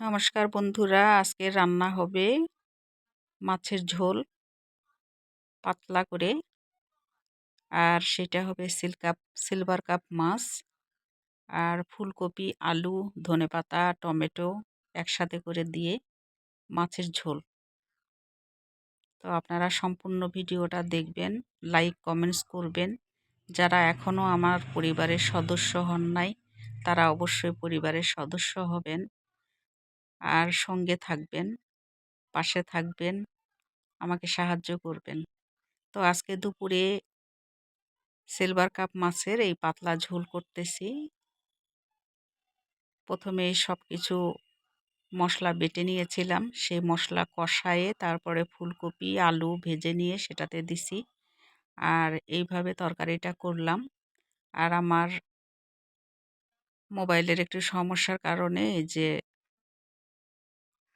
নমস্কার বন্ধুরা আজকে রান্না হবে মাছের ঝোল পাতলা করে। আর সেটা হবে সিল কাপ, সিলভার কাপ মাছ আর ফুলকপি, আলু ধনেপাতা টমেটো একসাথে করে দিয়ে মাছের ঝোল। তো আপনারা সম্পূর্ণ ভিডিওটা দেখবেন, লাইক, কমেন্টস করবেন। যারা এখনও আমার পরিবারের সদস্য হন নাই, তারা অবশ্যই পরিবারের সদস্য হবেন। আর সঙ্গে থাকবেন, পাশে থাকবেন, আমাকে সাহায্য করবেন। তো আজকে দুপুরে সিলভার কাপ মাছের এই পাতলা ঝোল করতেছি। প্রথমে সব কিছু মশলা বেটে নিয়েছিলাম। সেই মশলা কষায়ে তারপরে ফুলকপি, আলু ভেজে নিয়ে সেটাতে দিছি। আর এইভাবে তরকারিটা করলাম। আর আমার মোবাইলের একটু সমস্যার কারণে যে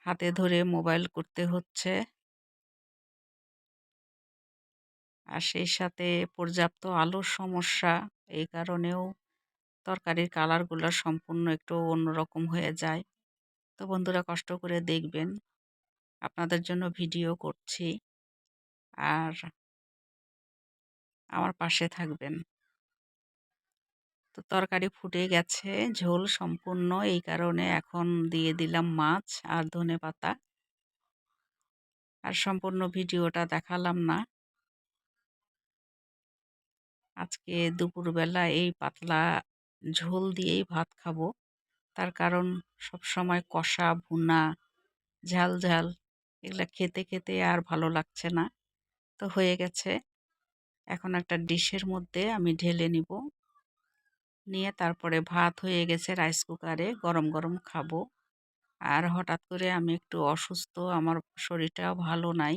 হাতে ধরে মোবাইল করতে হচ্ছে। আর সেই সাথে পর্যাপ্ত আলোর সমস্যা, এই কারণেও তরকারির কালারগুলো সম্পূর্ণ একটু অন্যরকম হয়ে যায়। তো বন্ধুরা কষ্ট করে দেখবেন, আপনাদের জন্য ভিডিও করছি। আর আমার পাশে থাকবেন। তো তরকারি ফুটে গেছে, ঝোল সম্পূর্ণ। এই কারণে এখন দিয়ে দিলাম মাছ আর ধনে পাতা। আর সম্পূর্ণ ভিডিওটা দেখালাম না। আজকে দুপুরবেলা এই পাতলা ঝোল দিয়েই ভাত খাব। তার কারণ সব সময় কষা, ভুনা, ঝাল ঝাল এগুলা খেতে খেতে আর ভালো লাগছে না। তো হয়ে গেছে। এখন একটা ডিশের মধ্যে আমি ঢেলে নিব। নিয়ে তারপরে ভাত হয়ে গেছে রাইস কুকারে গরম গরম খাব। আর হঠাৎ করে আমি একটু অসুস্থ, আমার শরীরটাও ভালো নাই।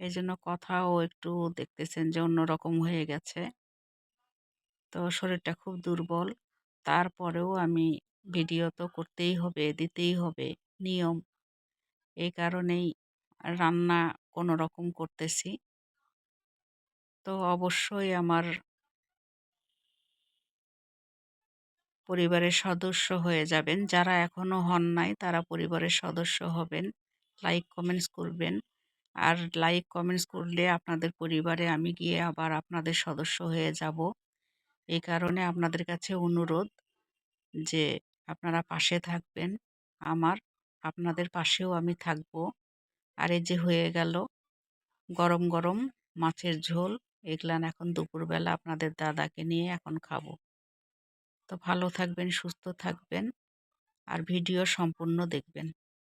এই জন্য কথাও একটু দেখতেছেন যে অন্যরকম হয়ে গেছে। তো শরীরটা খুব দুর্বল। তারপরেও আমি ভিডিও তো করতেই হবে, দিতেই হবে, নিয়ম। এই কারণেই রান্না কোনো রকম করতেছি। তো অবশ্যই আমার পরিবারের সদস্য হয়ে যাবেন। যারা এখনও হন নাই, তারা পরিবারের সদস্য হবেন। লাইক কমেন্টস করবেন। আর লাইক কমেন্টস করলে আপনাদের পরিবারে আমি গিয়ে আবার আপনাদের সদস্য হয়ে যাব। এই কারণে আপনাদের কাছে অনুরোধ যে আপনারা পাশে থাকবেন। আমার, আপনাদের পাশেও আমি থাকব। আর এই যে হয়ে গেল, গরম গরম, মাছের ঝোল এগুলান এখন দুপুরবেলা আপনাদের দাদাকে নিয়ে এখন খাব। তো ভালো থাকবেন সুস্থ থাকবেন। আর ভিডিও সম্পূর্ণ দেখবেন।